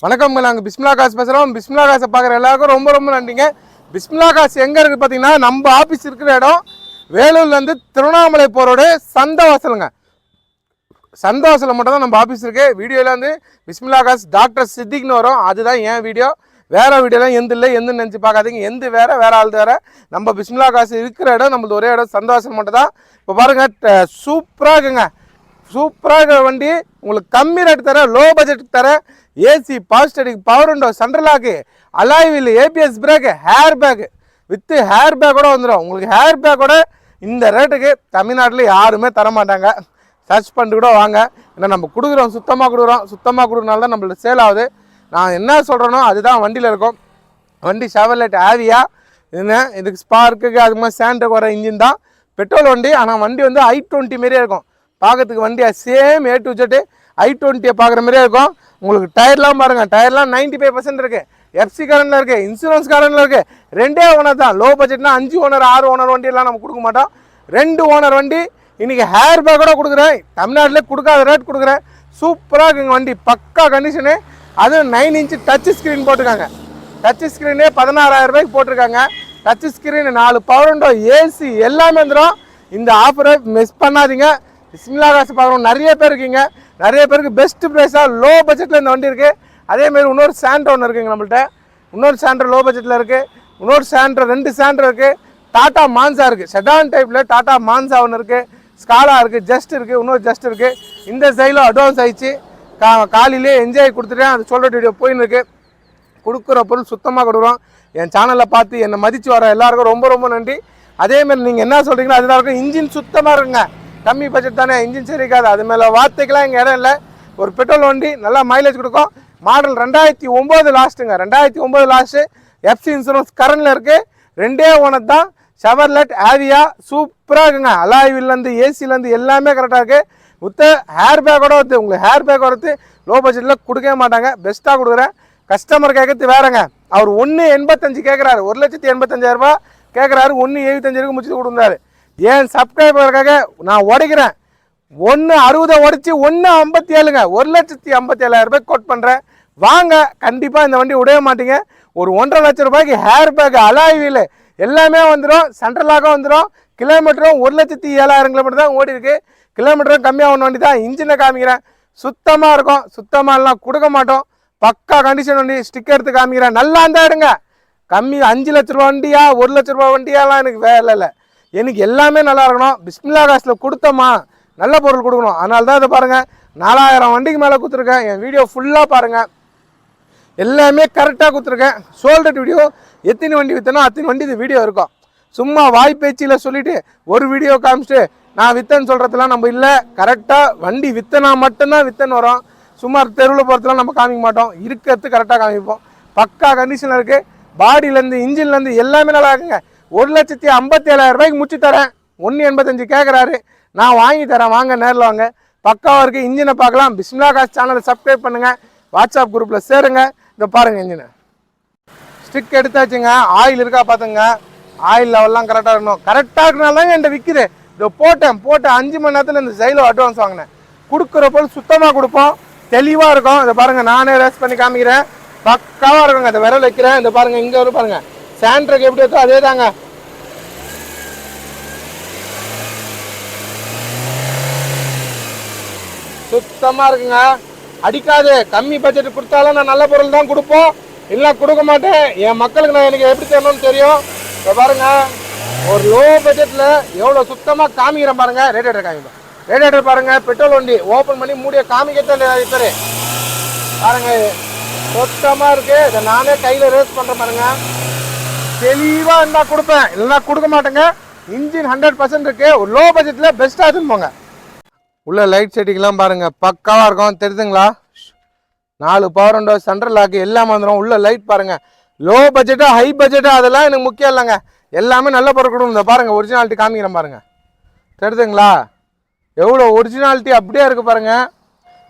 வணக்கம் நாங்கள் பிஸ்மிலா காசு பேசுகிறோம் பிஸ்மிலா காசை பார்க்குற எல்லாருக்கும் ரொம்ப ரொம்ப நன்றிங்க. பிஸ்மிலா காசு எங்கே இருக்குது பார்த்தீங்கன்னா நம்ம ஆஃபீஸ் இருக்கிற இடம் வேலூர்லேருந்து திருவண்ணாமலை போகிறோட சந்தவாசலுங்க. சந்த மட்டும் தான் நம்ம ஆஃபீஸ் இருக்குது வீடியோவில் வந்து பிஸ்மிலா காசு டாக்டர் சித்திக்னு வரும். அதுதான் என் வீடியோ. வேற வீடியோலாம் எந்த இல்லை எந்த நினச்சி பார்க்காதீங்க. எந்த வேறு வேறு ஆள் வேறு. நம்ம பிஸ்மிலா காசு இருக்கிற இடம் நம்மளது ஒரே இடம் சந்தோஷம் மட்டும் தான். இப்போ பாருங்கள் சூப்பராக இருக்குங்க. சூப்பராக இருக்கிற வண்டி. உங்களுக்கு கம்மி ரேட் தர லோ பட்ஜெட் தர AC பாஸ்டடிக் power window central lock alloy wheel ABS brake air bag with air பேக்கோட வந்துடும் உங்களுக்கு ஹேர் பேக்கோட இந்த ரேட்டுக்கு தமிழ்நாட்டில் யாருமே தர மாட்டாங்க. சர்ச் பண்ணிட்டு கூட வாங்க. ஏன்னா நம்ம கொடுக்குறோம் சுத்தமாக கொடுக்குறோம். சுத்தமாக கொடுக்குறனால தான் நம்மளுக்கு சேல் ஆகுது. நான் என்ன சொல்கிறேனோ அதுதான் வண்டியில் இருக்கும். வண்டி ஷெவர்லெட் ஆவியா என்ன? இதுக்கு ஸ்பார்க்குக்கு அது மாதிரி சேண்டுக்கு வர இன்ஜின் தான். பெட்ரோல் வண்டி ஆனால் வண்டி வந்து ஐ டுவெண்ட்டி மாரியே இருக்கும். பார்க்கறதுக்கு வண்டி same A to Z I டுவெண்ட்டியை பார்க்குற மாதிரியே இருக்கும். உங்களுக்கு டயர்லாம் பாருங்கள் டயர்லாம் நைன்ட்டி ஃபைவ் பர்சன்ட் இருக்குது எஃப்சி காரனில் இருக்குது இன்சூரன்ஸ் காரனில் இருக்குது ரெண்டே ஓனர் தான். லோ பட்ஜெட்னா அஞ்சு ஓனர் ஆறு ஓனர் வண்டியெல்லாம் நம்ம கொடுக்க மாட்டோம். ரெண்டு ஓனர் வண்டி. இன்றைக்கி ஹேர் பேக்கோட கொடுக்குறேன். தமிழ்நாட்டிலே கொடுக்காத ரேட் கொடுக்குறேன். சூப்பராக இருக்குங்க வண்டி. பக்கா கண்டிஷனு அதுவும் நைன் இன்ச்சு டச் ஸ்க்ரீன் போட்டிருக்காங்க. டச் ஸ்க்ரீனே பதினாறாயிரம் ரூபாய்க்கு போட்டிருக்காங்க. டச் ஸ்க்ரீன் நாலு பவர் விண்டோ ஏசி எல்லாமே வந்துடும் இந்த ஆஃபரை மிஸ் பண்ணாதீங்க. சிம்லா காசு பார்க்குறோம் நிறைய பேர் இருக்கீங்க. நிறைய பேருக்கு பெஸ்ட் ப்ரைஸாக லோ பட்ஜெட்டில் இந்த வண்டி இருக்குது அதேமாரி இன்னொரு சாண்டர் ஒன்று இருக்குங்க நம்மள்கிட்ட இன்னொரு சாண்டர் லோ பட்ஜெட்டில் இருக்குது இன்னொரு சாண்டர் ரெண்டு சாண்டர் இருக்குது டாட்டா மான்சா இருக்குது செடான் டைப்பில் டாட்டா மான்சா ஒன்று இருக்குது ஸ்காலா இருக்குது ஜஸ்ட் இருக்குது இன்னொரு ஜஸ்ட் இருக்குது இந்த சைடில் அட்வான்ஸ் ஆயிடுச்சு. கா காலையிலே என்ஜாய் கொடுத்துட்டேன் அது சொல்கிற வீடியோ போயின்னு இருக்குது கொடுக்குற பொருள் சுத்தமாக கொடுக்குறோம். என் சேனலில் பார்த்து என்னை மதித்து வர எல்லாருக்கும் ரொம்ப ரொம்ப நன்றி. அதேமாதிரி நீங்கள் என்ன சொல்கிறீங்களோ அதுதான் இருக்கும் இன்ஜின் சுத்தமாக இருக்குங்க. கம்மி பட்ஜெட் தானே இன்ஜின் இருக்காது. அது மேலே வார்த்தைக்கெலாம் இங்கே இடம் இல்லை. ஒரு பெட்ரோல் வண்டி நல்லா மைலேஜ் கொடுக்கும். மாடல் ரெண்டாயிரத்தி ஒம்பது லாஸ்ட்டுங்க ரெண்டாயிரத்தி ஒம்பது லாஸ்ட்டு எஃப்சி இன்சூரன்ஸ் கரண்டில் இருக்குது ரெண்டே ஓனர் தான். ஷவர்லெட் ஆவியா சூப்பராக இருக்குங்க. அலாய்விலேருந்து ஏசிலேருந்து எல்லாமே கரெக்டாக இருக்குது உத்த ஹேர் பேக்கோட வருது உங்களுக்கு ஹேர் பேக் வரது லோ பட்ஜெட்டில் கொடுக்கவே மாட்டாங்க. பெஸ்ட்டாக கொடுக்குறேன். கஸ்டமர் கேட்கறது வேறங்க. அவர் ஒன்று எண்பத்தஞ்சு கேட்குறாரு ஒரு லட்சத்தி எண்பத்தஞ்சாயிரரூபா கேட்குறாரு ஒன்று எழுபத்தஞ்சு வரைக்கும் முடிச்சு கொடுக்குறாரு. ஏன் சப்ஸ்கிரைபருக்காக நான் உடைக்கிறேன். ஒன்று அறுபதை உடைச்சி ஒன்று ஐம்பத்தி ஏழுங்க ஒரு லட்சத்தி ஐம்பத்தி ஏழாயிரம் ரூபாய் கோட் பண்ணுறேன் வாங்க கண்டிப்பாக இந்த வண்டி உடைய மாட்டீங்க. ஒரு ஒன்றரை லட்சம் ரூபாய்க்கு ஹேர் பேக் அலாய் எல்லாமே வந்துடும் சென்ட்ரலாக வந்துடும் கிலோமீட்டரும் ஒரு லட்சத்தி ஏழாயிரம் கிலோமீட்டர் தான் ஓடி இருக்கு. கிலோமீட்டரும் கம்மியாக ஒன்று வண்டி தான் இன்ஜினை காமிக்கிறேன். சுத்தமாக இருக்கும். சுத்தமாக எல்லாம் கொடுக்க மாட்டோம். பக்கா கண்டிஷன் வண்டி ஸ்டிக்கர் எடுத்து காமிக்கிறேன். நல்லா இருந்தா எடுங்க. கம்மி அஞ்சு லட்ச ரூபா வண்டியா ஒரு லட்ச ரூபா வண்டியாலாம் எனக்கு வேலை இல்லை. எனக்கு எல்லாமே நல்லா இருக்கணும். பிஸ்மில்லா காசில் கொடுத்தோமா நல்ல பொருள் கொடுக்கணும். அதனால தான் இதை பாருங்கள் நாலாயிரம் வண்டிக்கு மேலே கொடுத்துருக்கேன். என் வீடியோ ஃபுல்லாக பாருங்கள் எல்லாமே கரெக்டாக கொடுத்துருக்கேன். சோல்டட் வீடியோ எத்தனை வண்டி விற்றனோ அத்தனை வண்டி இது வீடியோ இருக்கும். சும்மா வாய் பேச்சில் சொல்லிட்டு ஒரு வீடியோ காமிச்சிட்டு நான் வித்தன்னு சொல்கிறதுலாம் நம்ம இல்லை. கரெக்டாக வண்டி வித்தனா மட்டும்தான் வித்தன் வரும். சும்மா தெருவில் போகிறதுலாம் நம்ம காமிக்க மாட்டோம். இருக்கிறது கரெக்டாக காமிப்போம். பக்கா கண்டிஷனில் இருக்குது பாடியிலேருந்து இன்ஜின்லேருந்து எல்லாமே நல்லா இருக்குங்க. ஒரு லட்சத்தி ஐம்பத்தி ஏழாயிரம் ரூபாய்க்கு முடிச்சு தரேன். ஒன்று எண்பத்தஞ்சு கேட்குறாரு நான் வாங்கி தரேன். வாங்க நேரில் வாங்க. பக்காவாக இருக்குது இன்ஜினை பார்க்கலாம். பிஸ்மிலா காஸ் சேனலை சப்ஸ்கிரைப் பண்ணுங்கள் வாட்ஸ்அப் குரூப்பில் சேருங்க. இதை பாருங்கள் இன்ஜினை. ஸ்டிக் எடுத்தாச்சுங்க. ஆயில் இருக்கா பார்த்துங்க. ஆயில் லெவல்லாம் கரெக்டாக இருக்கணும். கரெக்டாக இருக்கனால தான் என்கிட்ட விற்கிது இதை போட்டேன். போட்டு அஞ்சு மணி நேரத்தில் இந்த ஜெயிலோ அட்வான்ஸ் வாங்கினேன். கொடுக்குறப்போ சுத்தமாக கொடுப்போம். தெளிவாக இருக்கும். இதை பாருங்கள் நானே ரேஸ் பண்ணி காமிக்கிறேன். பக்காவாக இருக்குங்க. இந்த விரல் வைக்கிறேன். இந்த பாருங்கள் இங்கே வரும் பாருங்கள் சாண்ட்ருக்கு எப்படி இருக்கோ அதே தாங்க சுத்தமாக இருக்குங்க. அடிக்காது. கம்மி பட்ஜெட் கொடுத்தாலும் நான் நல்ல பொருள் தான் கொடுப்போம். இல்லை கொடுக்க மாட்டேன். என் மக்களுக்கு நான் எனக்கு எப்படி தரணும்னு தெரியும். இப்போ பாருங்க. ஒரு லோ பட்ஜெட்டில் எவ்வளோ சுத்தமாக காமிக்கிறேன் பாருங்க. ரேடியேட்டர் காமிப்பேன் ரேடியேட்டர் பாருங்க. பெட்ரோல் வண்டி. ஓப்பன் பண்ணி மூடிய காமிக்கத்தான் பேர் பாருங்க. சுத்தமாக இருக்குது இதை நானே கையில் ரேஸ் பண்ணுறேன் பாருங்க. தெளிவாக இருந்தால் கொடுப்பேன். இல்லைன்னா கொடுக்க மாட்டேங்க. இன்ஜின் ஹண்ட்ரட் பர்சன்ட் இருக்கு. ஒரு லோ பட்ஜெட்டில் பெஸ்ட்டாக எடுத்துன்னு போங்க. உள்ள லைட் செட்டிங்லாம் பாருங்க. பக்காவா இருக்கும். தெரியுதுங்களா? நாலு பவர் விண்டோ சென்ட்ரல் லாக்கு எல்லாம் வந்துடும் உள்ள லைட் பாருங்க. லோ பட்ஜெட்டா ஹை பட்ஜெட்டா அதெல்லாம் எனக்கு முக்கியம் இல்லைங்க. எல்லாமே நல்ல பொருள் கொடுக்கும். இந்த பாருங்க ஒரிஜினாலிட்டி காமிக்கிறேன் பாருங்க. தெரியுதுங்களா? எவ்வளோ ஒரிஜினாலிட்டி அப்படியே இருக்கு பாருங்க.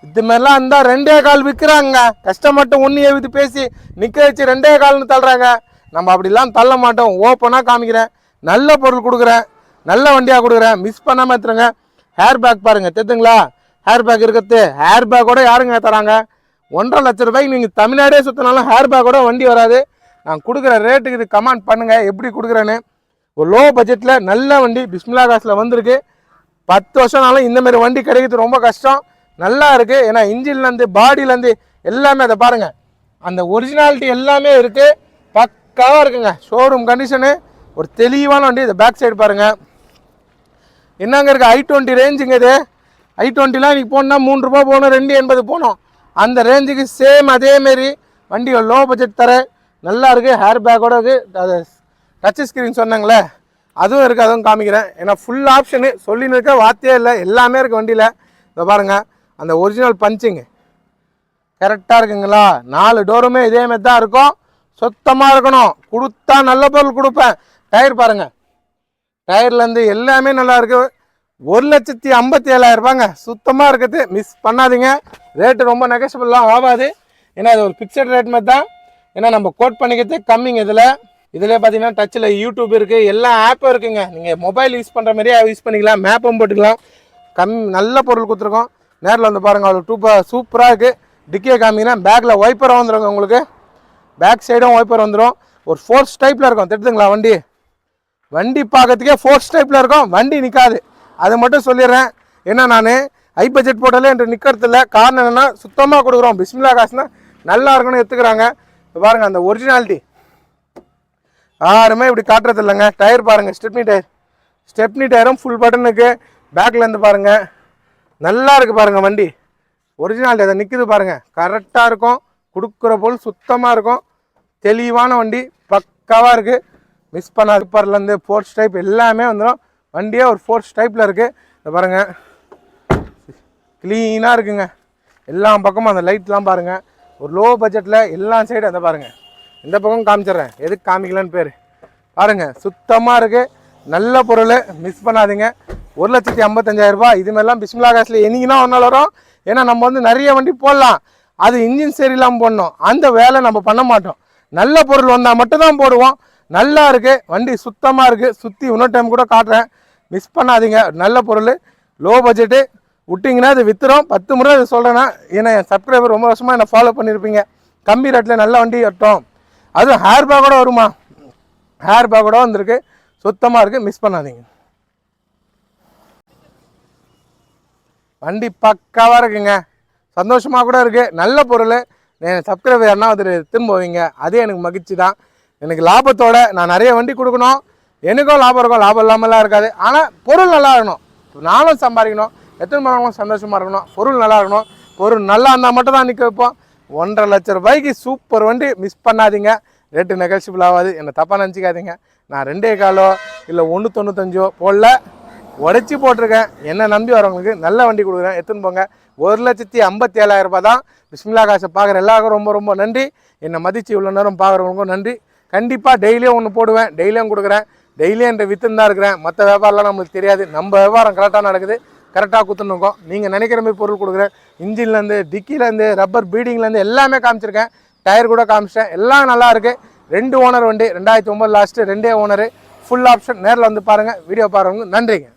இது மாதிரிலாம் இருந்தால் ரெண்டே கால் விற்கிறாங்க கஷ்டமட்டும் ஒன்று எழுதி பேசி நிற்க வச்சு ரெண்டே கால்னு தள்ளுறாங்க. நம்ம அப்படிலாம் தள்ள மாட்டோம். ஓப்பனாக காமிக்கிறேன். நல்ல பொருள் கொடுக்குறேன். நல்ல வண்டியாக கொடுக்குறேன். மிஸ் பண்ணாமல் எடுத்துருங்க. ஹேர் பேக் பாருங்க. தெரியுதுங்களா? ஹேர் பேக் இருக்கிறது. ஹேர் பேக்கோட யாருங்க தராங்க? ஒன்றரை லட்ச ரூபாய்க்கு நீங்கள் தமிழ்நாடே சுற்றினாலும் ஹேர் பேக்கோட வண்டி வராது. நான் கொடுக்குற ரேட்டுக்கு இது கமெண்ட் பண்ணுங்கள் எப்படி கொடுக்குறேன்னு. ஒரு லோ பட்ஜெட்டில் நல்ல வண்டி பிஸ்மிலா காசில் வந்திருக்கு. பத்து வருஷம்னாலும் இந்தமாரி வண்டி கிடைக்கிறது ரொம்ப கஷ்டம். நல்லா இருக்குது ஏன்னா இன்ஜின்லேருந்து பாடியிலேருந்து எல்லாமே அதை பாருங்கள் அந்த ஒரிஜினாலிட்டி எல்லாமே இருக்குது பக்காவாக இருக்குங்க. ஷோரூம் கண்டிஷனு ஒரு தெளிவான வண்டி இந்த பேக் சைடு பாருங்கள் என்னங்க இருக்குது ஐ டுவெண்ட்டி ரேஞ்சுங்க இது. ஐ டுவெண்ட்டிலாம் இன்றைக்கி போனால் மூணு ரூபா போகணும் ரெண்டு எண்பது போகணும். அந்த ரேஞ்சுக்கு சேம் அதேமாரி வண்டி லோ பட்ஜெட் தர. நல்லா இருக்குது ஹேர் பேக்கோட இருக்குது அது டச் ஸ்க்ரீன் சொன்னாங்களே அதுவும் இருக்குது அதுவும் காமிக்கிறேன். ஏன்னா ஃபுல் ஆப்ஷனு சொல்லின்னு இருக்க வார்த்தையே இல்லை. எல்லாமே இருக்குது வண்டியில். இதை பாருங்கள் அந்த ஒரிஜினல் பஞ்சிங்கு கரெக்டாக இருக்குங்களா? நாலு டோருமே இதே தான் இருக்கும். சுத்தமாக இருக்கணும். கொடுத்தா நல்ல பொருள் கொடுப்பேன். டயர் பாருங்கள் டயர்லேருந்து எல்லாமே நல்லாயிருக்கு ஒரு லட்சத்தி ஐம்பத்தி ஏழாயிரம் ரூபாங்க. சுத்தமாக இருக்குது மிஸ் பண்ணாதீங்க. ரேட்டு ரொம்ப நெகசபிள்லாம் ஆகாது. ஏன்னா இது ஒரு ஃபிக்ஸட் ரேட் மாதிரி தான். ஏன்னா நம்ம கோட் பண்ணிக்கிறது கம்மிங்க இதில். இதில் பார்த்தீங்கன்னா டச்சில் யூடியூப் இருக்குது எல்லா ஆப்பும் இருக்குங்க. நீங்கள் மொபைல் யூஸ் பண்ணுற மாதிரியே யூஸ் பண்ணிக்கலாம். மேப்பும் போட்டுக்கலாம். கம் நல்ல பொருள் கொடுத்துருக்கோம். நேரில் வந்து பாருங்கள் அவ்வளோ டூப்பாக சூப்பராக இருக்குது டிக்கியை காமிங்கன்னா பேக்கில் ஒய்ப்பராக வந்துடுங்க உங்களுக்கு. பேக் சைடும் ஒய்ப்பர் வந்துடும் ஒரு ஃபோர்ஸ் டைப்பில் இருக்கும். தெரியுதுங்களா வண்டி? வண்டி பார்க்கறதுக்கே ஃபோர்ஸ் டைப்பில் இருக்கும். வண்டி நிற்காது அதை மட்டும் சொல்லிடுறேன். ஏன்னா நான் ஹை பட்ஜெட் போட்டாலே என்று நிற்கிறது இல்லை. காரணம் என்னென்னா சுத்தமாக கொடுக்குறோம். பிஸ்மிலா காசுனா நல்லா இருக்குன்னு எடுத்துக்கிறாங்க. பாருங்கள் அந்த ஒரிஜினாலிட்டி யாருமே இப்படி காட்டுறது இல்லைங்க. டயர் பாருங்கள் ஸ்டெப்னி டயர் ஸ்டெப்னி டயரும் ஃபுல் பட்டனுக்கு பேக்லேருந்து பாருங்கள் நல்லா இருக்குது பாருங்கள் வண்டி. ஒரிஜினாலிட்டி அதை நிற்குது பாருங்கள் கரெக்டாக இருக்கும். கொடுக்குற பொருள் சுத்தமாக இருக்கும். தெளிவான வண்டி பக்காவாக இருக்குது மிஸ் பண்ண சூப்பர்லேருந்து ஃபோர்ஸ் டைப் எல்லாமே வந்துடும் வண்டியே ஒரு ஃபோர்ஸ் டைப்பில் இருக்குது இதை பாருங்கள் க்ளீனாக இருக்குங்க. எல்லா பக்கமும் அந்த லைட்லாம் பாருங்கள் ஒரு லோ பட்ஜெட்டில் எல்லா சைடும் அதை பாருங்கள் இந்த பக்கம் காமிச்சிடுறேன். எதுக்கு காமிக்கலான்னு பேர். பாருங்கள் சுத்தமாக இருக்குது நல்ல பொருள். மிஸ் பண்ணாதீங்க. ஒரு லட்சத்தி ஐம்பத்தஞ்சாயிரரூபா ரூபாய். இது மாதிரிலாம் பிஸ்மிலா காசில் என்னைக்குனா ஒரு நாள் வரும். ஏன்னா நம்ம வந்து நிறைய வண்டி போடலாம். அது இன்ஜின் சரியில்லாமல் போடணும். அந்த வேலை நம்ம பண்ண மாட்டோம். நல்ல பொருள் வந்தால் மட்டும்தான் போடுவோம். நல்லா இருக்குது வண்டி சுத்தமாக இருக்குது சுற்றி இன்னொரு டைம் கூட காட்டுறேன். மிஸ் பண்ணாதீங்க. நல்ல பொருள். லோ பட்ஜெட்டு விட்டிங்கன்னா அது விற்றுரும் பத்து முறை அது சொல்கிறேன்னா ஏன்னா என் சப்ஸ்கிரைபர் ரொம்ப வருஷமாக என்னை ஃபாலோ பண்ணியிருப்பீங்க. கம்மி ரேட்டில் நல்ல வண்டி கட்டும் அதுவும் ஹேர் பேக்கோட வருமா? ஹேர் பேக்கோட வந்திருக்கு. சுத்தமாக இருக்குது மிஸ் பண்ணாதீங்க. வண்டி பக்காவாக இருக்குங்க. சந்தோஷமாக கூட இருக்குது நல்ல பொருள். என் சப்ஸ்கிரைபர் யாருன்னா அது திரும்ப போவீங்க எனக்கு மகிழ்ச்சி தான் எனக்கு லாபத்தோட நான் நிறைய வண்டி கொடுக்கணும். எனக்கும் லாபம் இருக்கும் லாபம் இல்லாமலாம் இருக்காது. ஆனால் பொருள் நல்லா இருக்கணும். நானும் சம்பாதிக்கணும். எத்தனை மரங்களும் சந்தோஷமாக இருக்கணும்? பொருள் நல்லா இருக்கணும். பொருள் நல்லா இருந்தால் மட்டும் தான் நிற்க வைப்போம். ஒன்றரை லட்ச ரூபாய்க்கு சூப்பர் வண்டி மிஸ் பண்ணாதீங்க. ரேட்டு நெகல்சிபிள் ஆகாது. என்னை தப்பாக நினச்சிக்காதீங்க. நான் ரெண்டே காலோ இல்லை ஒன்று தொண்ணூத்தஞ்சோ போடல. உடச்சி போட்டிருக்கேன். என்னை நம்பி வரவங்களுக்கு நல்ல வண்டி கொடுக்குறேன். எடுத்துன்னு போங்க. ஒரு லட்சத்தி ஐம்பத்தி ஏழாயிரம் ரூபாய் தான். பிஸ்மிலா காசை பார்க்குற எல்லாருக்கும் ரொம்ப ரொம்ப நன்றி. என்னை மதித்து இவ்வளோ நேரம் பார்க்குறவங்களுக்கும் நன்றி. கண்டிப்பாக டெய்லியும் ஒன்று போடுவேன் டெய்லியும் கொடுக்குறேன். டெய்லியும் என்ற வித்துன்னு தான் இருக்கிறேன். மற்ற வியாபாரம்லாம் நம்மளுக்கு தெரியாது. நம்ம வியாபாரம் கரெக்டாக நடக்குது. கரெக்டாக குத்துணுக்கோம் நீங்கள் நினைக்கிற மாதிரி பொருள் கொடுக்குறேன். இன்ஜின்லேருந்து டிக்கிலேருந்து ரப்பர் பீடிங்லேருந்து எல்லாமே காமிச்சிருக்கேன். டயர் கூட காமிச்சிட்டேன். எல்லாம் நல்லா இருக்குது ரெண்டு ஓனர் வண்டி ரெண்டாயிரத்தி ஒம்பது லாஸ்ட்டு ரெண்டே ஓனரு ஃபுல் ஆப்ஷன் நேரில் வந்து பாருங்கள் வீடியோ பாருங்க நன்றிங்க.